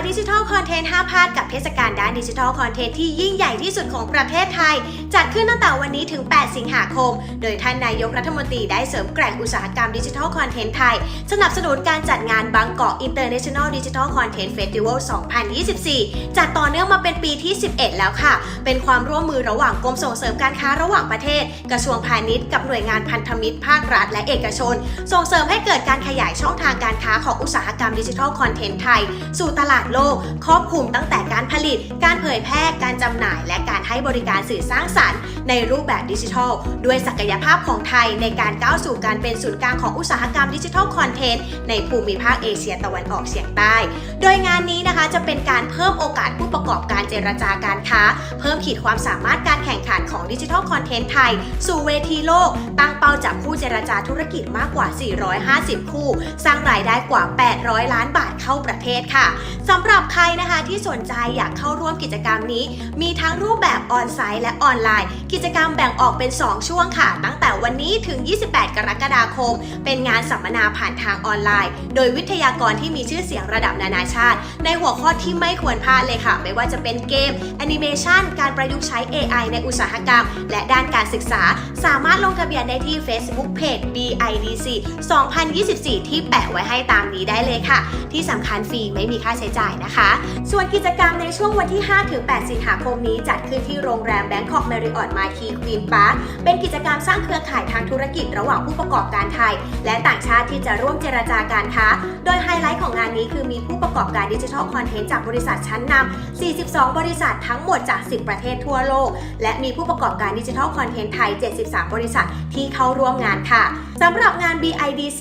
ายดิจิทัลคอนเทนต์ห้าพลาดกับเทศกาลด้านดิจิทัลคอนเทนต์ที่ยิ่งใหญ่ที่สุดของประเทศไทย จัดขึ้นตั้งแต่วันนี้ถึง 8 สิงหาคม โดยท่านนายกรัฐมนตรีได้เสริมแกร่งอุตสาหกรรมดิจิทัลคอนเทนต์ไทย สนับสนุนการจัดงานบางกอก International Digital Content Festival 2024 จัดต่อเนื่องมาเป็นปีที่ 11 แล้วค่ะ เป็นความร่วมมือระหว่างกรมส่งเสริมการค้าระหว่างประเทศ กระทรวงพาณิชย์กับหน่วยงานพันธมิตรภาครัฐและเอกชน ส่งเสริมให้เกิดการขยายช่องทางการค้าของอุตสาหกรรมดิจิทัลคอนเทนต์ไทย สู่ตลาดโลก ครอบคลุมตั้งแต่การผลิต การเผยแพร่ การจำหน่าย และการให้บริการสื่อสร้างสรรค์ในรูปแบบดิจิทัล ด้วยศักยภาพของไทยในการก้าวสู่การเป็นศูนย์กลางของอุตสาหกรรมดิจิทัลคอนเทนต์ในภูมิภาคเอเชียตะวันออกเฉียงใต้ โดยงานนี้นะคะจะเป็นการเพิ่มโอกาสผู้ประกอบการเจรจาการค้า เพิ่มขีดความสามารถการแข่งขันของดิจิทัลคอนเทนต์ไทย สู่เวทีโลก ตั้งเป้าจับคู่เจรจาธุรกิจมากกว่า 450 คู่ สร้างรายได้กว่า 800 ล้านบาทเข้าประเทศค่ะสำหรับใครนะคะที่สนใจอยากเข้าร่วมกิจกรรมนี้ มีทั้งรูปแบบออนไซต์และออนไลน์กิจกรรมแบ่งออกเป็น 2 ช่วงค่ะ ตั้งแต่วันนี้ถึง 28 กรกฎาคม เป็นงานสัมมนาผ่านทางออนไลน์ โดยวิทยากรที่มีชื่อเสียงระดับนานาชาติ ในหัวข้อที่ไม่ควรพลาดเลยค่ะ ไม่ว่าจะเป็นเกมแอนิเมชันการประยุกต์ใช้ AI ในอุตสาหกรรม และด้านการศึกษา สามารถลงทะเบียนได้ที่ Facebook Page BIDC 2024 ที่แปะไว้ให้ตามนี้ได้เลยค่ะ ที่สำคัญฟรีไม่มีค่าใช้จ่ายนะคะ ส่วนกิจกรรมในช่วงวันที่ 5-8 สิงหาคมนี้จัดขึ้นที่โรงแรม Bangkok Marriott ป็นกิจกรรมสร้างเครือข่ายทางธุรกิจระหว่างผู้ประกอบการไทย และต่างชาติที่จะร่วมเจรจาการค้า โดยไฮไลท์ของงานนี้คือมีผู้ประกอบการดิจิทัลคอนเทนต์จากบริษัทชั้นนำ42 บริษัททั้งหมดจาก 10 ประเทศทั่วโลก และมีผู้ประกอบการดิจิทัลคอนเทนต์ไทย 73 บริษัทที่เข้าร่วมงานค่ะสำหรับงาน BIDC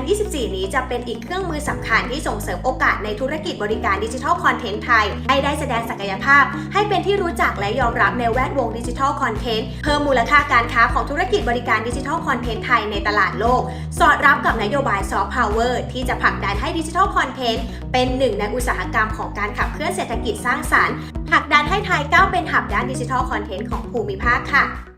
2024 นี้จะเป็นอีกเครื่องมือสำคัญที่ส่งเสริมโอกาสในธุรกิจบริการดิจิทัลคอนเทนต์ไทยให้ได้แสดงศักยภาพ ให้เป็นที่รู้จักและยอมรับในแวดวงดิจิทัลคอนเทนต์เพิ่มมูลค่าการค้าของธุรกิจบริการดิจิทัลคอนเทนต์ไทยในตลาดโลก สอดรับกับนโยบายซอฟต์พาวเวอร์ที่จะผลักดันให้ดิจิทัลคอนเทนต์เป็นหนึ่งในอุตสาหกรรมของการขับเคลื่อนเศรษฐกิจสร้างสรรค์ผลักดันให้ไทยก้าวเป็นหับด้านดิจิทัลคอนเทนต์ของภูมิภาคค่ะ